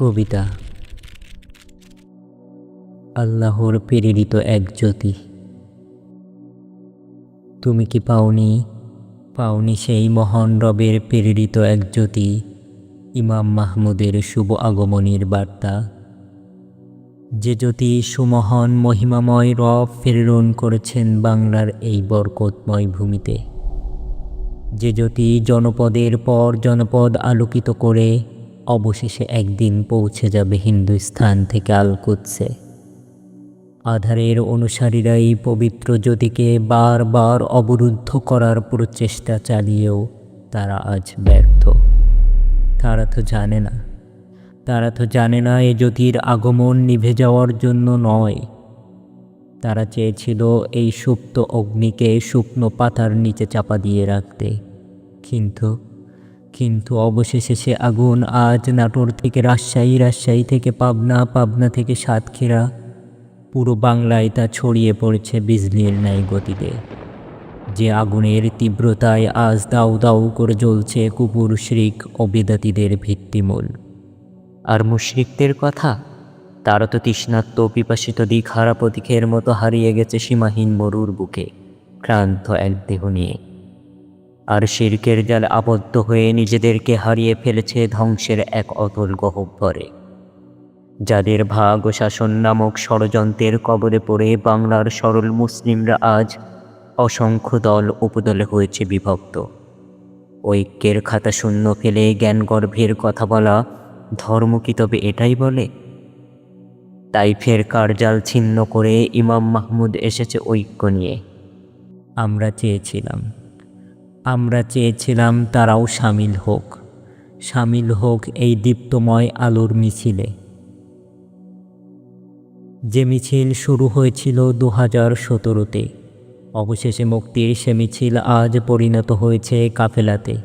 কবিতা। আল্লাহর প্রেরিত এক জ্যোতি। তুমি কি পাওনি? পাওনি সেই মহান রবের প্রেরিত এক জ্যোতি, ইমাম মাহমুদের শুভ আগমনের বার্তা। যে জ্যোতি সুমহান মহিমাময় রব প্রেরণ করেছেন বাংলার এই বরকতময় ভূমিতে। যে জ্যোতি জনপদের পর জনপদ আলোকিত করে অবশেষে একদিন পৌঁছে যাবে হিন্দুস্থান থেকে আলকুৎসে আধারের অনুসারীরা এই পবিত্র জ্যোতিকে বারবার অবরুদ্ধ করার প্রচেষ্টা চালিয়েও তারা আজ ব্যর্থ। তারা তো জানে না। তারা তো জানে না এ জ্যোতির আগমন নিভে যাওয়ার জন্য নয়। তারা চেয়েছিল এই সুপ্ত অগ্নিকে শুকনো পাতার নিচে চাপা দিয়ে রাখতে। কিন্তু কিন্তু অবশেষে সে আগুন আজ নাটোর থেকে রাজশাহী রাজশাহী থেকে পাবনা পাবনা থেকে সাতক্ষীরা। পুরো বাংলায় তা ছড়িয়ে পড়েছে বিজলির ন্যায় গতিতে। যে আগুনের তীব্রতায় আজ দাউ দাউ করে জ্বলছে কুকুর, শ্রিক ও বেদাতিদের ভিত্তিমূল। আর মুশ্রিকদের কথা? তারা তো তৃষ্ণাত্ম পিপাসিত দিক হারা প্রতীকের মতো হারিয়ে গেছে সীমাহীন মরুর বুকে, ক্লান্ত এক দেহ নিয়ে। আর শির্কের জাল আবদ্ধ হয়ে নিজেদেরকে হারিয়ে ফেলেছে ধ্বংসের এক অতল গহ্বরে যাদের ভাগ ও শাসন নামক ষড়যন্ত্রের কবলে পড়ে বাংলার সরল মুসলিমরা আজ অসংখ্য দল উপদলে হয়েছে বিভক্ত। ঐক্যের খাতা শূন্য ফেলে জ্ঞানগর্ভের কথা বলা ধর্ম কি তবে এটাই বলে? তাই ফের কারজাল ছিন্ন করে ইমাম মাহমুদ এসেছে ঐক্য নিয়ে। আমরা চেয়েছিলাম আমরা চেয়েছিলাম তারাও সামিল হোক। সামিল হোক এই দীপ্তময় আলোর মিছিলে। যে মিছিল শুরু হয়েছিল দু হাজার সতেরোতে, অবশেষে মুক্তির সে মিছিল আজ পরিণত হয়েছে কাফেলাতে।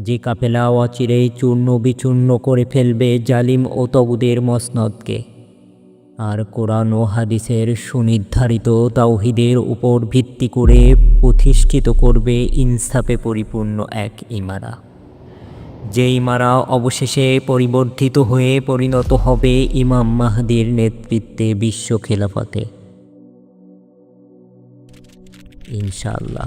যে কাফেলা অচিরেই চূর্ণ বিচূর্ণ করে ফেলবে জালিম ও তবুদের মসনদকে। আর কোরআন ও হাদিসের সুনির্ধারিত তাওহিদের উপর ভিত্তি করে প্রতিষ্ঠিত করবে ইনসাফে পরিপূর্ণ এক ইমারা। যে ইমারা অবশেষে পরিবর্ধিত হয়ে পরিণত হবে ইমাম মাহাদির নেতৃত্বে বিশ্ব খেলাফতে। ইনশাআল্লাহ।